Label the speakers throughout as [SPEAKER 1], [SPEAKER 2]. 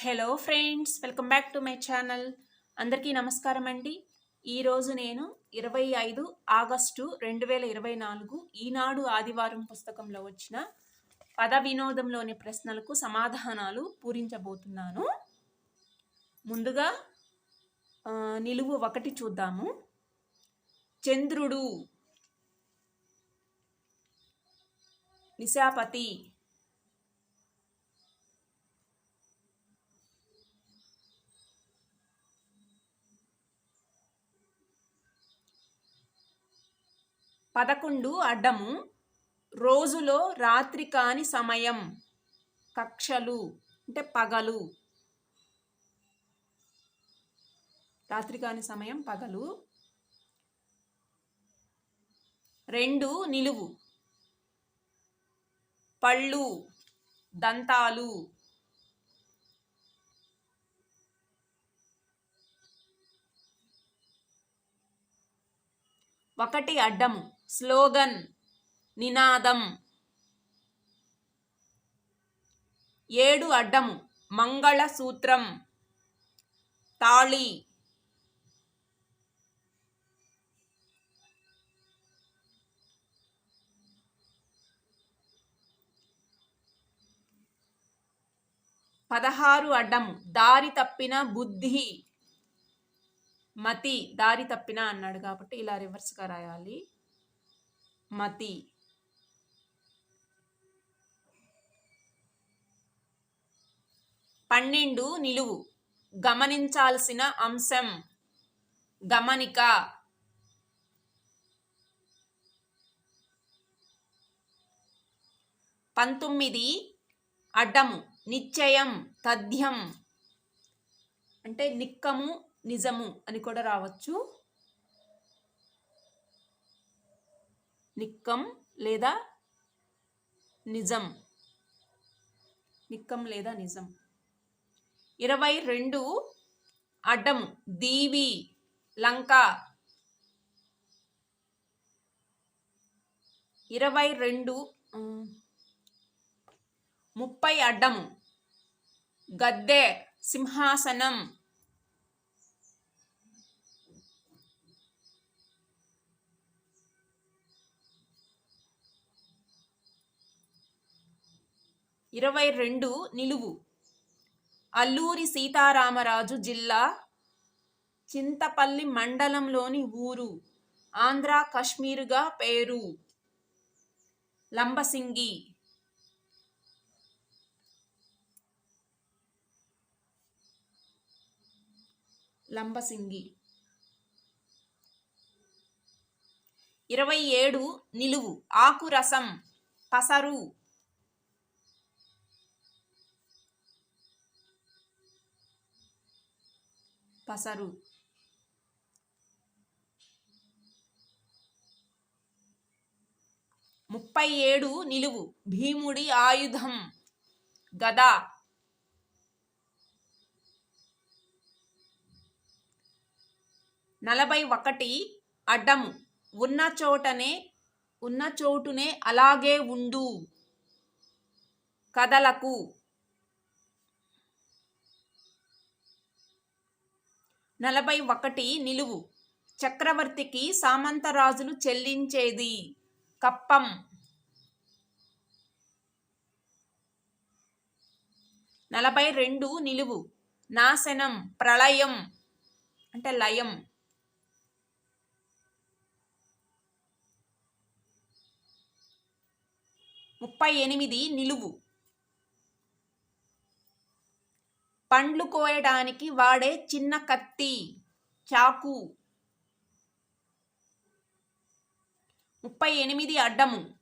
[SPEAKER 1] Hello friends welcome back to my channel అందరికీ నమస్కారం అండి. ఈరోజు నేను ఇరవై ఐదు ఆగస్టు రెండు వేల ఇరవై నాలుగు ఈనాడు ఆదివారం పుస్తకంలో వచ్చిన పద వినోదంలోని ప్రశ్నలకు సమాధానాలు పూరించబోతున్నాను. ముందుగా నిలువు ఒకటి చూద్దాము. చంద్రుడు నిశాపతి పదకొండు అడ్డము రోజులో రాత్రి కాని సమయం. కక్షలు అంటే పగలు. రాత్రి కాని సమయం పగలు. రెండు నిలువు. పళ్ళు దంతాలు. ఒకటి అడ్డము. స్లోగన్ నినాదం. ఏడు అడ్డము మంగళసూత్రం తాళి. పదహారు అడ్డము దారి తప్పిన బుద్ధి. మతి దారి తప్పిన అన్నాడు కాబట్టి ఇలా రివర్స్గా రాయాలి. మతి. పన్నెండు నిలువు. గమనించాల్సిన అంశం. గమనిక. పంతొమ్మిది. అడ్డము. నిశ్చయం. తథ్యం. అంటే నిక్కము నిజము అని కూడా రావచ్చు. నిక్కం లేదా నిజం? నిక్కం లేదా నిజం? ఇరవై రెండు అడ్డం దీవి లంక. ఇరవై రెండు ముప్పై అడ్డం గద్దె సింహాసనం. ఇరవై రెండు నిలువు. అల్లూరి సీతారామరాజు జిల్లా చింతపల్లి మండలంలోని ఊరు. ఆంధ్ర కశ్మీరుగా పేరు. లంబసింగి. లంబసింగి. ఇరవై ఏడు నిలువు. ఆకురసం. పసరు. పసరు ముప్పై ఏడు నిలువు. భీముడి ఆయుధం గద. నలభై ఒకటి అడ్డము. ఉన్న చోటనే ఉన్న చోటునే అలాగే ఉండు. కదలకు. నలభై ఒకటి నిలువు. చక్రవర్తికి సామంతరాజులు చెల్లించేది కప్పం. నలభై రెండు నిలువు. నాశనం ప్రళయం అంటే లయం. ముప్పై ఎనిమిది నిలువు. పండ్లు కోయడానికి వాడే చిన్న కత్తి చాకు. ముప్పై ఎనిమిది అడ్డము.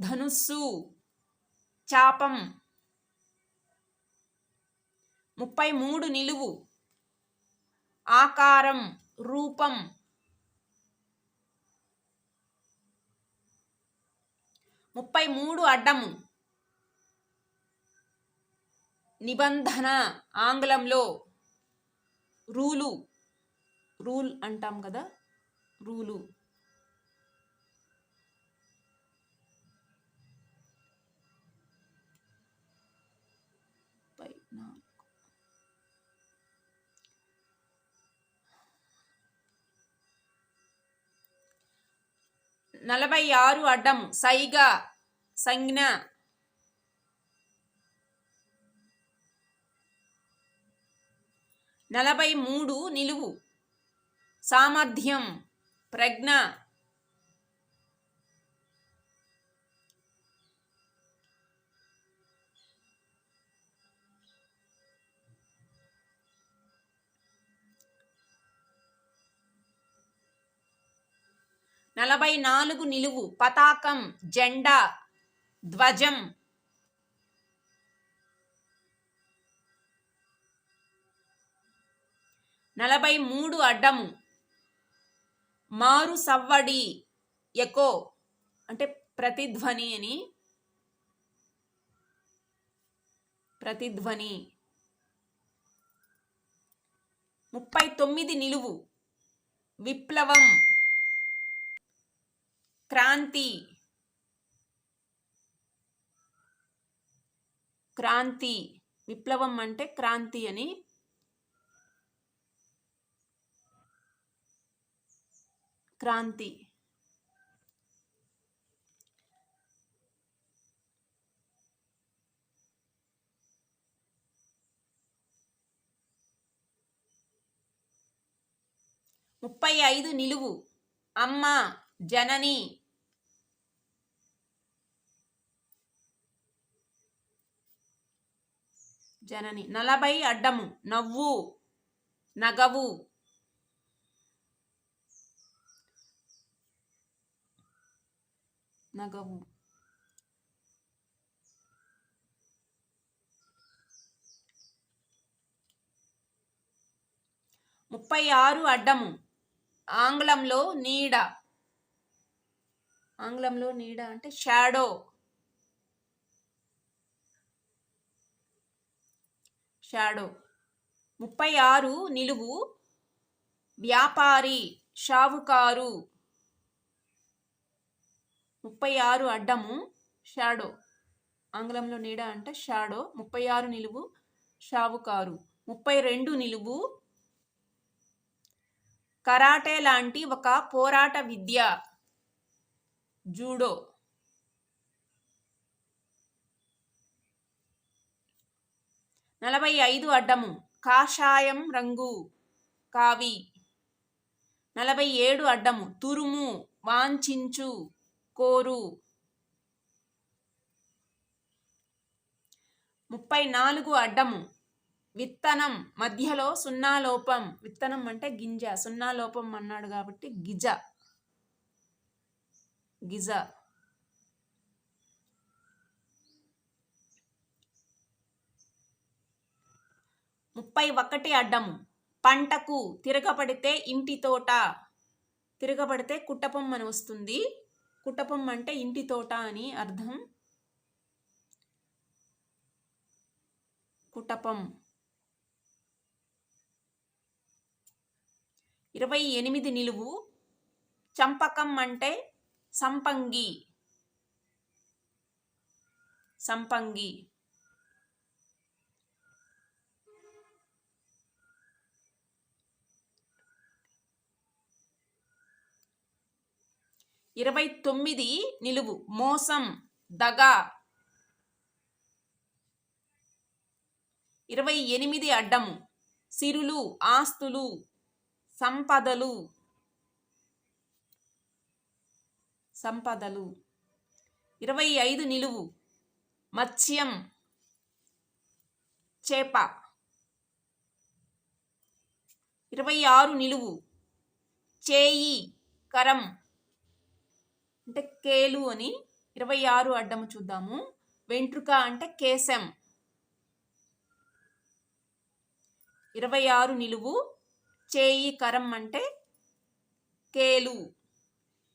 [SPEAKER 1] ధనుస్సు చాపం. ముప్పై మూడు నిలువు. ఆకారం రూపం. ముప్పై మూడు అడ్డము. నిబంధన ఆంగ్లంలో రూలు రూల్ అంటాం కదా రూలు. నలభై ఆరు అడ్డం సైగా సంజ్ఞ. నలభై మూడు నిలువు. సామర్థ్యం ప్రజ్ఞ. నలభై నాలుగు నిలువు. పతాకం జెండా. ధ్వజం. నలభై మూడు అడ్డము. మారు సవ్వడి ఎకో అంటే ప్రతిధ్వని అని. ప్రతిధ్వని. ముప్పై తొమ్మిది నిలువు. విప్లవం. క్రాంతి. క్రాంతి. విప్లవం అంటే క్రాంతి అని క్రాంతి. ముప్పై ఐదు నిలువు. అమ్మ జనని. జనని. నలభై అడ్డము. నవ్వు. నగవు. నగవు ముప్పై ఆరు అడ్డము. ఆంగ్లంలో నీడ. ఆంగ్లంలో నీడ అంటే షాడో. షాడో. ముప్పై ఆరు నిలువు. వ్యాపారి షావుకారు. ముప్పై ఆరు అడ్డము షాడో. ఆంగ్లంలో నీడ అంటే షాడో. ముప్పై ఆరు నిలువు షావుకారు. ముప్పై రెండు నిలువు కరాటే లాంటి ఒక పోరాట విద్య. జూడో. నలభై ఐదు అడ్డము కాషాయం రంగు కావి. నలభై ఏడు అడ్డము తురుము వాంఛించు. కోరు. ముప్పై నాలుగు అడ్డము. విత్తనం మధ్యలో సున్నా లోపం విత్తనం అంటే గింజ. సున్నా లోపం అన్నాడు కాబట్టి గిజ. గిజ. ముప్పై ఒకటి అడ్డము. పంటకు తిరగబడితే ఇంటి తోట. తిరగబడితే కుట్టపం అని వస్తుంది. కుటపం అంటే ఇంటి తోట అని అర్థం. కుటపం. ఇరవై ఎనిమిది నిలువు. చంపకం అంటే సంపంగి. సంపంగి. ఇరవై తొమ్మిది నిలువు. మోసం. దగ. ఇరవై ఎనిమిది అడ్డము. సిరులు ఆస్తులు సంపదలు. సంపదలు. ఇరవై ఐదు నిలువు. మత్స్యం. చేప. ఇరవై ఆరు నిలువు. చేయి. కరం. అంటే కేలు అని ఇరవై ఆరు అడ్డము చూద్దాము. వెంట్రుక అంటే కేశం. ఇరవై ఆరు నిలువు. చేయి కరం అంటే కేలు.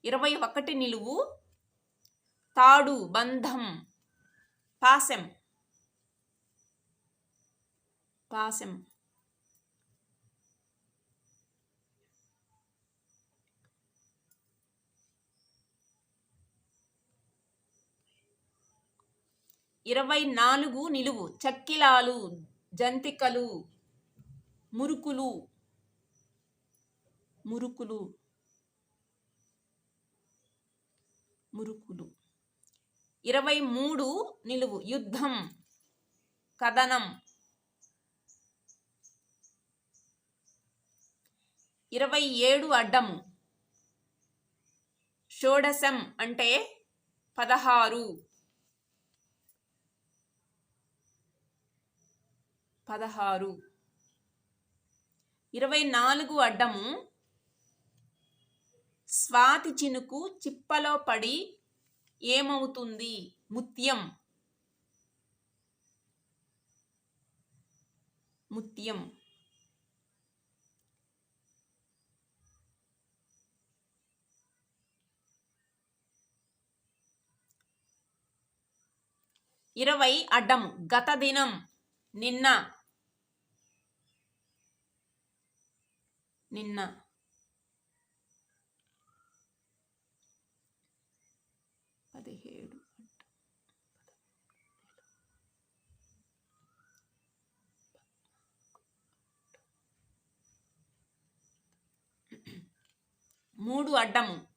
[SPEAKER 1] ఇరవై ఒకటి నిలువు. తాడు బంధం. పాశం. పాశం. ఇరవై నాలుగు నిలువు. చక్కిలాలు జంతికలు మురుకులు మురుకులు మురుకులు. ఇరవై మూడు నిలువు. యుద్ధం కథనం. ఇరవై ఏడు అడ్డము. షోడశం అంటే పదహారు. పదహారు. ఇరవై నాలుగు అడ్డము స్వాతి చినుకు చిప్పలో పడి ఏమవుతుంది? ముత్యం. ముత్యం. ఇరవై అడ్డము గత దినం నిన్న నిన్న. పదిహేడు మూడు అడ్డము.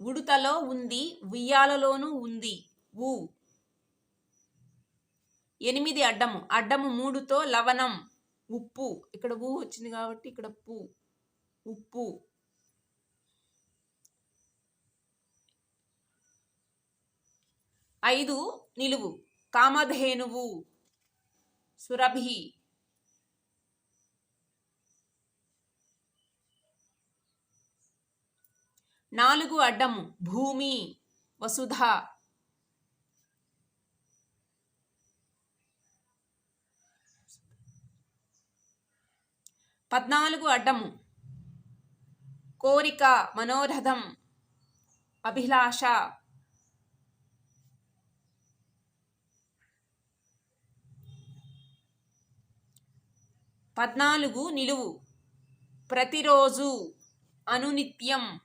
[SPEAKER 1] ఉడుతలో ఉంది ఉయ్యాలలోనూ ఉంది. ఊ. ఎనిమిది అడ్డము. అడ్డము మూడుతో లవణం. ఉప్పు. ఇక్కడ ఊ వచ్చింది కాబట్టి ఇక్కడ పు. ఉప్పు. ఐదు నిలువు. కామధేనువు. సురభి. నాలుగు అడ్డము. భూమి. వసుధ. పద్నాలుగు అడ్డము. కోరిక మనోరథం అభిలాష. పద్నాలుగు నిలువు. ప్రతిరోజు అనునిత్యం.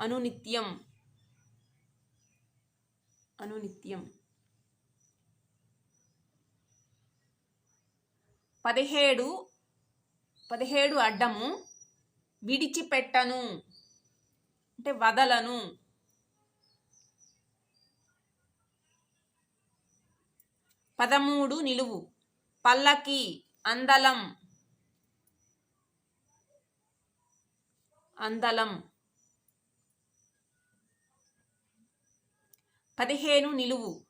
[SPEAKER 1] అనునిత్యం. అనునిత్యం. పదిహేడు పదిహేడు అడ్డము విడిచిపెట్టను. అంటే వదలను. పదమూడు నిలువు. పల్లకి అందలం. అందలం. పదిహేను నిలువు.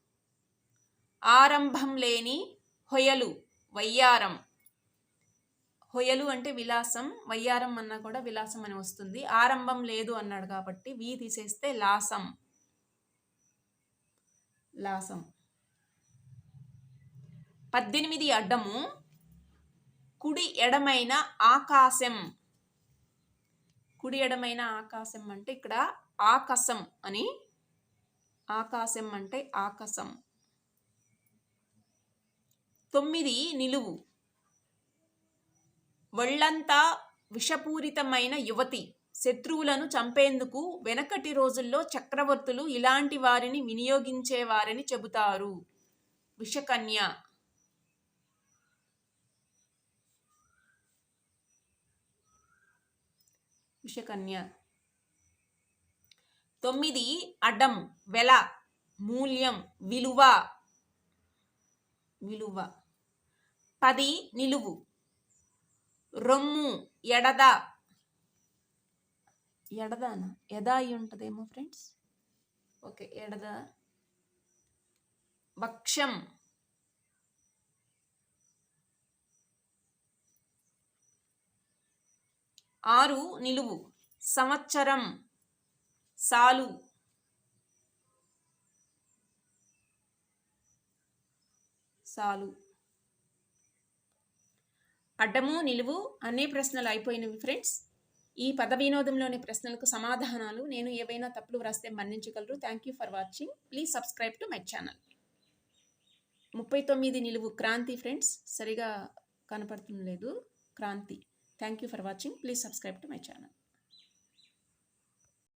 [SPEAKER 1] ఆరంభం లేని హొయలు వయ్యారం. హొయలు అంటే విలాసం వయ్యారం అన్నా కూడా విలాసం అని వస్తుంది. ఆరంభం లేదు అన్నాడు కాబట్టి వి తీసేస్తే లాసం. లాసం. పద్దెనిమిది అడ్డము. కుడి ఎడమైన ఆకాశం. కుడి ఎడమైన ఆకాశం అంటే ఇక్కడ ఆకాశం అని. ఆకాశం అంటే ఆకాశం. తొమ్మిది నిలువు. ఒళ్ళంతా విషపూరితమైన యువతి. శత్రువులను చంపేందుకు వెనకటి రోజుల్లో చక్రవర్తులు ఇలాంటి వారిని వినియోగించేవారని చెబుతారు. విషకన్య విషకన్య తొమ్మిది అడ్డం వెల మూల్యం విలువ. విలువ. పది నిలువు. రొమ్ము ఎడద. ఎడదానా? ఎద అయి ఉంటుందేమో ఫ్రెండ్స్? ఓకే ఎడద. వక్షం ఆరు నిలువు. సంవత్సరం. సాలు. సాలు. అడ్డము నిలువు అనే ప్రశ్నలు అయిపోయినవి ఫ్రెండ్స్. ఈ పద వినోదంలోని ప్రశ్నలకు సమాధానాలు నేను ఏవైనా తప్పులు వ్రాస్తే మన్నించగలరు. Thank you for watching please subscribe to my channel ముప్పై తొమ్మిది నిలువు క్రాంతి ఫ్రెండ్స్. సరిగా కనపడుతుంది లేదు Kranthi. Thank you for watching please subscribe to my channel